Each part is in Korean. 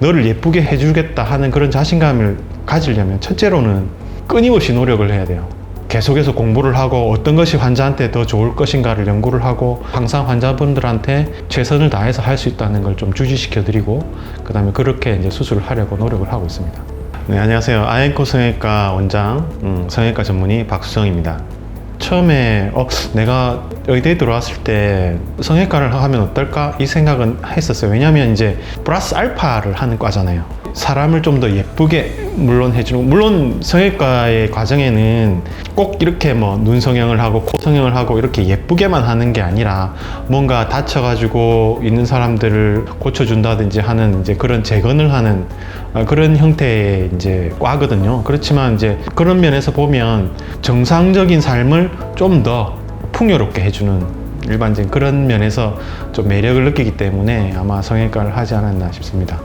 너를 예쁘게 해주겠다 하는 그런 자신감을 가지려면 첫째로는 끊임없이 노력을 해야 돼요. 계속해서 공부를 하고 어떤 것이 환자한테 더 좋을 것인가를 연구를 하고 항상 환자분들한테 최선을 다해서 할 수 있다는 걸 좀 주지시켜 드리고 그 다음에 그렇게 이제 수술을 하려고 노력을 하고 있습니다. 네, 안녕하세요. 아엔코 성형외과 원장, 음, 성형외과 전문의 박수정입니다. 처음에 어, 내가 의대에 들어왔을 때 성형외과를 하면 어떨까 이 생각은 했었어요. 왜냐하면 이제 플러스 알파를 하는 과잖아요. 사람을 좀 더 예쁘게 물론 해주는 물론 성형외과의 과정에는 꼭 이렇게 뭐 눈 성형을 하고 코 성형을 하고 이렇게 예쁘게만 하는 게 아니라 뭔가 다쳐가지고 있는 사람들을 고쳐준다든지 하는 이제 그런 재건을 하는 아, 그런 형태의 이제 과거든요. 그렇지만 이제 그런 면에서 보면 정상적인 삶을 좀 더 풍요롭게 해주는 일반적인 그런 면에서 좀 매력을 느끼기 때문에 아마 성형외과를 하지 않았나 싶습니다.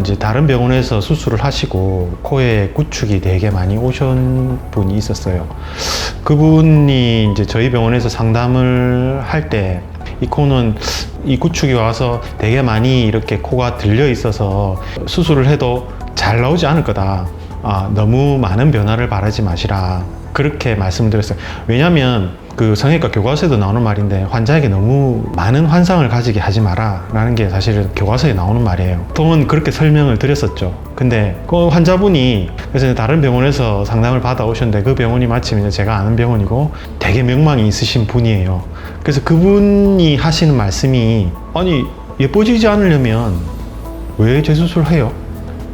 이제 다른 병원에서 수술을 하시고 코에 구축이 되게 많이 오신 분이 있었어요. 그분이 이제 저희 병원에서 상담을 할 때 이 코는 이 구축이 와서 되게 많이 이렇게 코가 들려 있어서 수술을 해도 잘 나오지 않을 거다. 아, 너무 많은 변화를 바라지 마시라. 그렇게 말씀을 드렸어요. 왜냐하면 그 성형외과 교과서에도 나오는 말인데 환자에게 너무 많은 환상을 가지게 하지 마라 라는 게 사실은 교과서에 나오는 말이에요. 보통은 그렇게 설명을 드렸었죠. 근데 그 환자분이 그래서 다른 병원에서 상담을 받아 오셨는데 그 병원이 마침 이제 제가 아는 병원이고 되게 명망이 있으신 분이에요. 그래서 그분이 하시는 말씀이 아니 예뻐지지 않으려면 왜 재수술을 해요?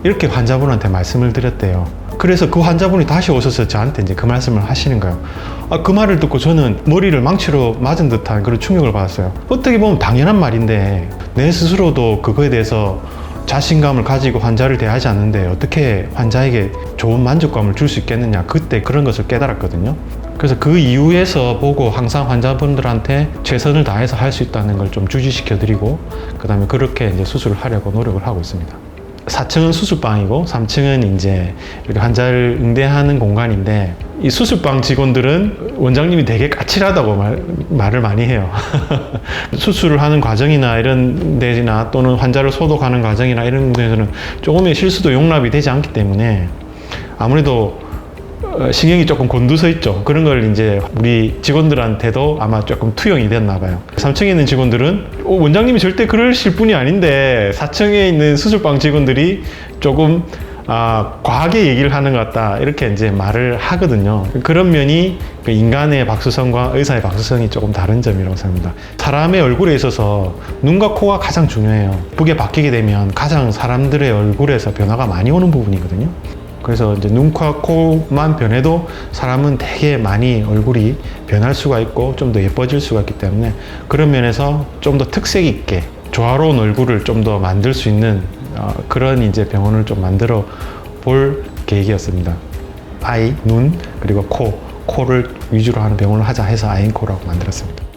이렇게 환자분한테 말씀을 드렸대요. 그래서 그 환자분이 다시 오셔서 저한테 이제 그 말씀을 하시는 거예요. 아, 그 말을 듣고 저는 머리를 망치로 맞은 듯한 그런 충격을 받았어요. 어떻게 보면 당연한 말인데 내 스스로도 그거에 대해서 자신감을 가지고 환자를 대하지 않는데 어떻게 환자에게 좋은 만족감을 줄 수 있겠느냐. 그때 그런 것을 깨달았거든요. 그래서 그 이후에서 보고 항상 환자분들한테 최선을 다해서 할 수 있다는 걸 좀 주지시켜 드리고 그다음에 그렇게 이제 수술을 하려고 노력을 하고 있습니다. 4층은 수술방이고 3층은 이제 이렇게 환자를 응대하는 공간인데 이 수술방 직원들은 원장님이 되게 까칠하다고 말, 말을 많이 해요. 수술을 하는 과정이나 이런 데나 또는 환자를 소독하는 과정이나 이런 데서는 조금의 실수도 용납이 되지 않기 때문에 아무래도 어, 신경이 조금 곤두서 있죠. 그런 걸 이제 우리 직원들한테도 아마 조금 투영이 됐나 봐요. 3층에 있는 직원들은 어, 원장님이 절대 그러실 분이 아닌데 4층에 있는 수술방 직원들이 조금 아, 과하게 얘기를 하는 것 같다. 이렇게 이제 말을 하거든요. 그런 면이 그 인간의 박수성과 의사의 박수성이 조금 다른 점이라고 생각합니다. 사람의 얼굴에 있어서 눈과 코가 가장 중요해요. 북에 바뀌게 되면 가장 사람들의 얼굴에서 변화가 많이 오는 부분이거든요. 그래서 이제 눈과 코만 변해도 사람은 되게 많이 얼굴이 변할 수가 있고 좀 더 예뻐질 수가 있기 때문에 그런 면에서 좀 더 특색 있게 조화로운 얼굴을 좀 더 만들 수 있는 어, 그런 이제 병원을 좀 만들어 볼 계획이었습니다. 아이, 눈, 그리고 코, 코를 위주로 하는 병원을 하자 해서 아인코라고 만들었습니다.